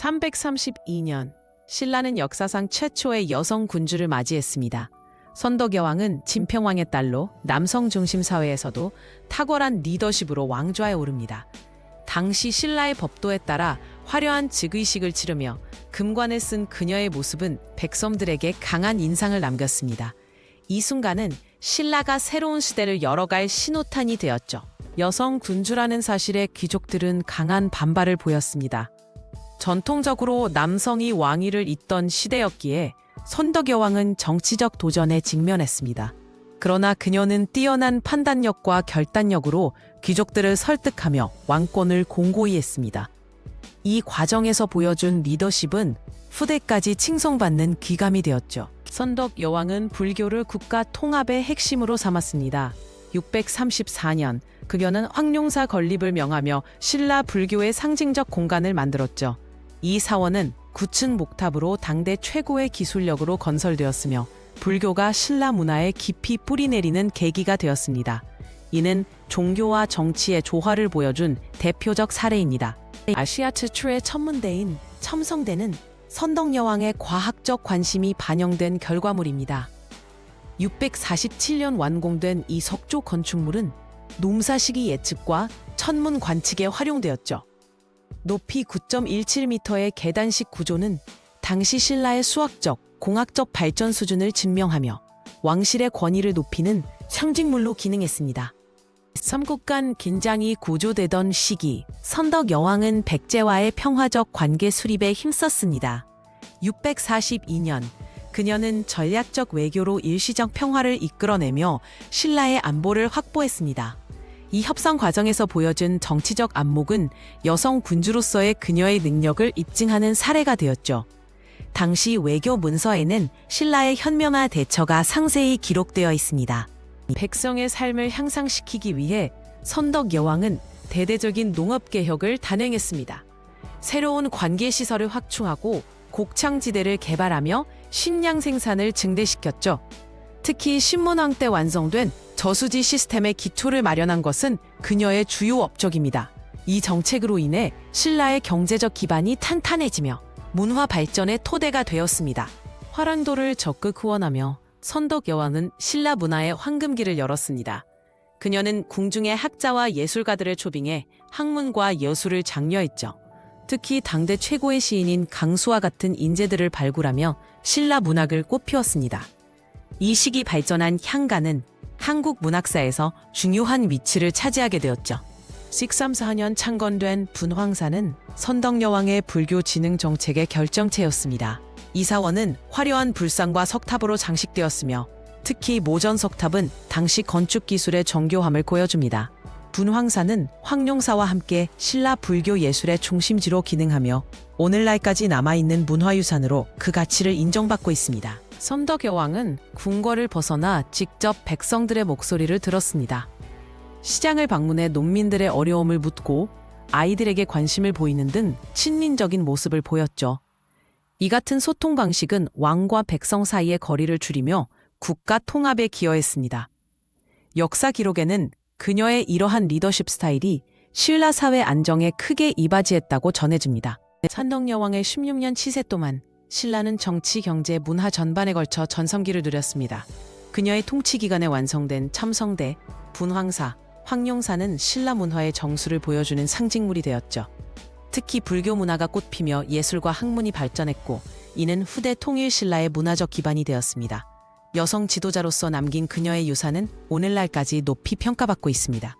332년 신라는 역사상 최초의 여성 군주를 맞이했습니다. 선덕여왕은 진평왕의 딸로 남성 중심 사회에서도 탁월한 리더십으로 왕좌에 오릅니다. 당시 신라의 법도에 따라 화려한 즉위식을 치르며 금관을 쓴 그녀의 모습은 백성들에게 강한 인상을 남겼습니다. 이 순간은 신라가 새로운 시대를 열어갈 신호탄이 되었죠. 여성 군주라는 사실에 귀족들은 강한 반발을 보였습니다. 전통적으로 남성이 왕위를 잇던 시대였기에 선덕여왕은 정치적 도전에 직면했습니다. 그러나 그녀는 뛰어난 판단력과 결단력으로 귀족들을 설득하며 왕권을 공고히 했습니다. 이 과정에서 보여준 리더십은 후대까지 칭송받는 귀감이 되었죠. 선덕 여왕은 불교를 국가 통합의 핵심으로 삼았습니다. 634년 그녀는 황룡사 건립을 명하며 신라 불교의 상징적 공간을 만들었죠. 이 사원은 9층 목탑으로 당대 최고의 기술력으로 건설되었으며 불교가 신라 문화에 깊이 뿌리내리는 계기가 되었습니다. 이는 종교와 정치의 조화를 보여준 대표적 사례입니다. 아시아 최초의 천문대인 첨성대는 선덕여왕의 과학적 관심이 반영된 결과물입니다. 647년 완공된 이 석조 건축물은 농사 시기 예측과 천문 관측에 활용되었죠. 높이 9.17m의 계단식 구조는 당시 신라의 수학적, 공학적 발전 수준을 증명하며 왕실의 권위를 높이는 상징물로 기능했습니다. 삼국 간 긴장이 고조되던 시기, 선덕 여왕은 백제와의 평화적 관계 수립에 힘썼습니다. 642년, 그녀는 전략적 외교로 일시적 평화를 이끌어내며 신라의 안보를 확보했습니다. 이 협상 과정에서 보여준 정치적 안목은 여성 군주로서의 그녀의 능력을 입증하는 사례가 되었죠. 당시 외교 문서에는 신라의 현명한 대처가 상세히 기록되어 있습니다. 백성의 삶을 향상시키기 위해 선덕 여왕은 대대적인 농업 개혁을 단행했습니다. 새로운 관계 시설을 확충하고 곡창지대를 개발하며 식량 생산을 증대시켰죠. 특히 신문왕 때 완성된 저수지 시스템의 기초를 마련한 것은 그녀의 주요 업적입니다. 이 정책으로 인해 신라의 경제적 기반이 탄탄해지며 문화 발전의 토대가 되었습니다. 화랑도를 적극 후원하며 선덕 여왕은 신라 문화의 황금기를 열었습니다. 그녀는 궁중의 학자와 예술가들을 초빙해 학문과 여술을 장려했죠. 특히 당대 최고의 시인인 강수와 같은 인재들을 발굴하며 신라 문학을 꽃피웠습니다. 이 시기 발전한 향가는 한국 문학사에서 중요한 위치를 차지하게 되었죠. 634년 창건된 분황사는 선덕여왕의 불교 진흥 정책의 결정체였습니다. 이 사원은 화려한 불상과 석탑으로 장식되었으며 특히 모전 석탑은 당시 건축 기술의 정교함을 보여줍니다. 분황사는 황룡사와 함께 신라 불교 예술의 중심지로 기능하며 오늘날까지 남아있는 문화유산으로 그 가치를 인정받고 있습니다. 선덕여왕은 궁궐을 벗어나 직접 백성들의 목소리를 들었습니다. 시장을 방문해 농민들의 어려움을 묻고 아이들에게 관심을 보이는 등 친민적인 모습을 보였죠. 이 같은 소통 방식은 왕과 백성 사이의 거리를 줄이며 국가 통합에 기여했습니다. 역사 기록에는 그녀의 이러한 리더십 스타일이 신라 사회 안정에 크게 이바지했다고 전해집니다. 산덕여왕의 16년 치세 동안 신라는 정치, 경제, 문화 전반에 걸쳐 전성기를 누렸습니다. 그녀의 통치 기간에 완성된 첨성대, 분황사, 황룡사는 신라 문화의 정수를 보여주는 상징물이 되었죠. 특히 불교 문화가 꽃피며 예술과 학문이 발전했고 이는 후대 통일 신라의 문화적 기반이 되었습니다. 여성 지도자로서 남긴 그녀의 유산은 오늘날까지 높이 평가받고 있습니다.